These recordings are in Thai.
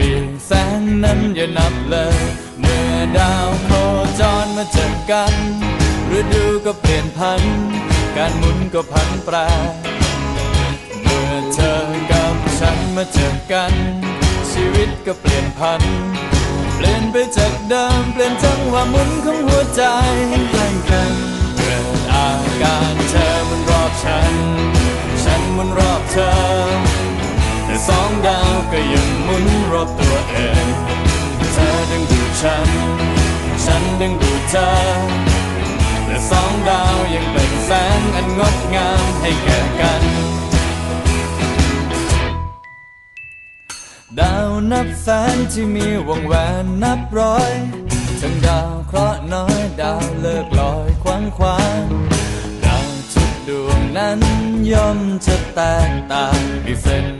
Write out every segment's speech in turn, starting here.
ปีแสนนั้นอย่านับเลย เมื่อดาวโคจรมาเจอกันฤดูก็เปลี่ยนพัน การหมุนก็พันแปรเมื่อเธอกับฉันมาเจอกัน ชีวิตก็เปลี่ยนพัน เปลี่ยนไปจากเดิมเปลี่ยนจังหวะหมุนของหัวใจใกล้กันเกิดอาการเธอมันรอบฉัน ฉันมุนรอบเธอ แต่สองดาวก็ยังหมุนรอบตัวเองเธอดึงดูดฉัน ฉันดึงดูดเธอแต่สองดาวยังเป็นแสงอันงดงามให้แก่กัน ดาวนับแสนที่มีวงแหวนนับร้อยทั้งดาวเคราะห์น้อยดาวเลิกลอยควางควางดาวทุกดวงนั้นย่อมจะแตกต่างมีเส้น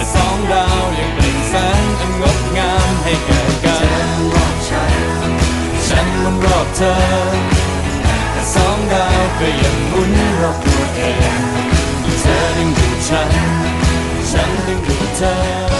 แต่สองดาวยังเปล่งแสงอันงดงามให้แก่กันรอบฉันฉันหมุนรอบเธอแต่สองดาวก็ยังหมุนรอบตัวเองเธอดึงดูดฉันฉันดึงดูดเธอ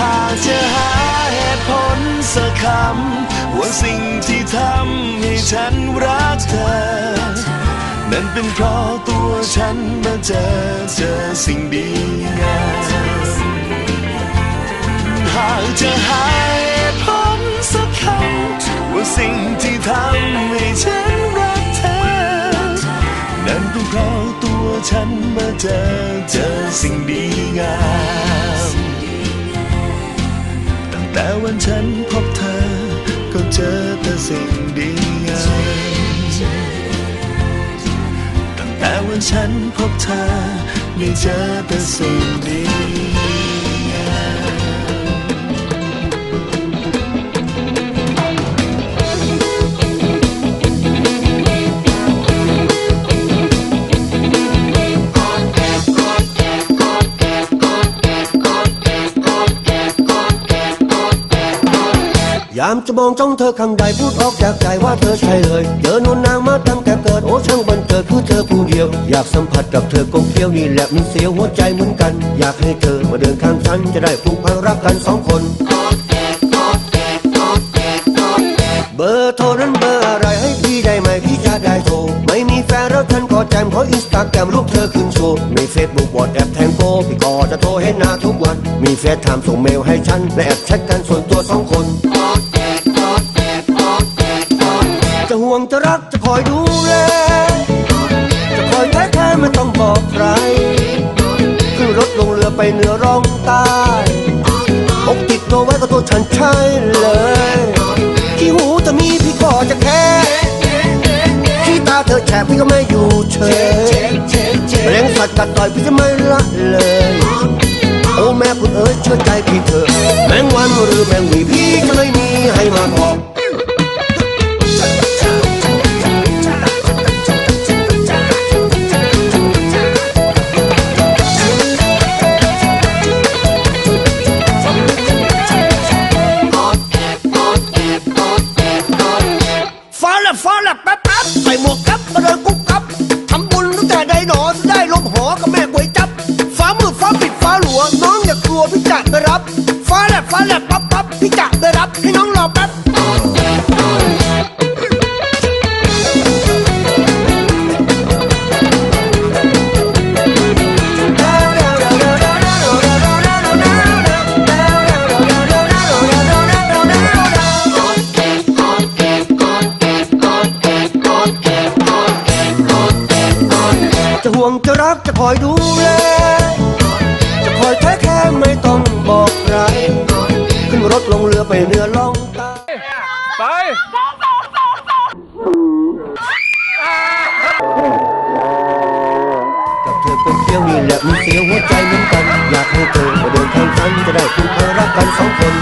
หากจะหาเหตุผลสักคำว่าสิ่งที่ทำให้ฉันรักเธอ นั่นเป็นเพราะตัวฉันมาเจอเจอสิ่งดีงามหากจะหาเหตุผลสักคำว่าสิ่งที่ทำให้ฉันรักเธอ นั่นเป็นเพราะตัวฉันมาเจอเจอสิ่งดีงาม แต่วันฉันพบเธอ ก็เจอแต่สิ่งดีงามตั้งแต่วันฉันพบเธอ ไม่เจอแต่สิ่งดี ยามจะมองจ้องเธอข้างใดพูดออกจากใจว่าเธอใช่เลยเจอนวนนางมาตั้งแต่เกิดโอ้ช่างบันเจิดคือเธอผู้เดียว อยากสัมผัสกับเธอกงเกี้ยวนี่แหละมันเสียวหัวใจเหมือนกัน อยากให้เธอมาเดินข้างฉันจะได้ผูกพันรักกันสองคนเบอร์โทรนั้นเบอร์อะไรให้พี่ได้ไหมพี่จะได้โทรไม่มีแฟนแล้วฉันก็แจมเพราะอินสตาแกรมรูปเธอขึ้นโชว์มีเฟซบุ๊กวอทแอปแทงโกพี่ก็จะโทรให้หน้าทุกวัน มีเฟซไทม์ส่งเมลให้ฉันและแอบแชทกันส่วนตัวสองคน ตัวไว้กับตัวฉันใช่เลยที่หูเธอมีพี่ก็จะแค่ที่ตาเธอแฉะพี่ก็ไม่อยู่เฉยแมลงสัตว์กัดต่อยพี่จะไม่ละเลย โอ้แม่คุณเอ๋ยเชื่อใจพี่เถอะแมงวันหรือแมงวี วพี่จะไปรับฟ้าแลบฟ้าแลบปั๊บปั๊บพี่จะไปรับให้น้องรอแป๊บจะห่วงจะรักจะคอยดูแล จะคอยแท้แค่ไม่ต้องบอกใครขึ้นรถลงเรือไปเรือล่องใต้ไปกับเธอคนเดียวนี่แหละมีเสียวหัวใจเหมือนกัน อยากให้เธอมาเดินทางฉันจะได้คุ้นเคยรักกันสองคน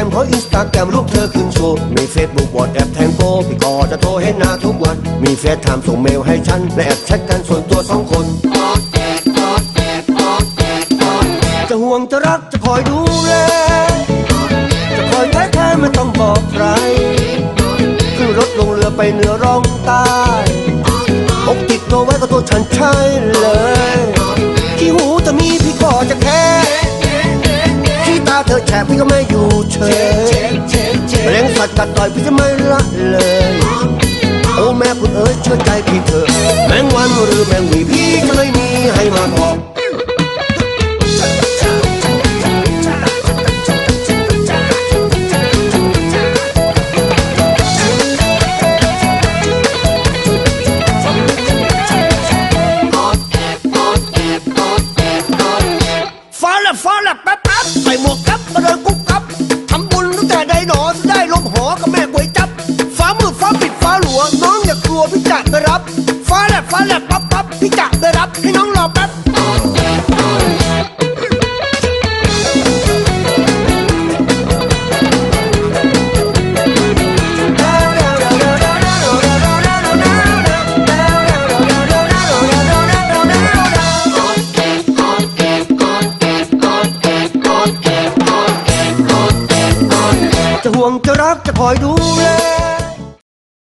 แล้วท่านก็แจมขออินสตาแกรมรูปเธอขึ้นโชว์มีเฟซบุ๊กบอดแอปแทงโกพี่ก็จะโทรเห็นหน้าทุกวัน มีเฟซไทม์ส่งเมลให้ฉัน และแอบแชทกันส่วนตัวสองคน จะห่วงจะรักจะคอยดูแล จะคอยแท้แท้ไม่ต้องบอกใครขึ้นรถลงเรือไปเหนือร่องใต้อกติดตัวไว้กับตัวฉันใช่เลย แฉพี่ก็ไม่อยู่เฉยแมลงสัตว์กัดต่อยพี่จะไม่ละเลยโอ้แม่คุณเอ๋ยเชื่อใจพี่เถอะแมงวันหรือแมงวีพี่จะไม่มีให้มาบอก หลัวน้องอย่ากลัวพี่จะไปรับฟ้าแลบฟ้าแลบปั๊บปั๊บพี่จะไปรั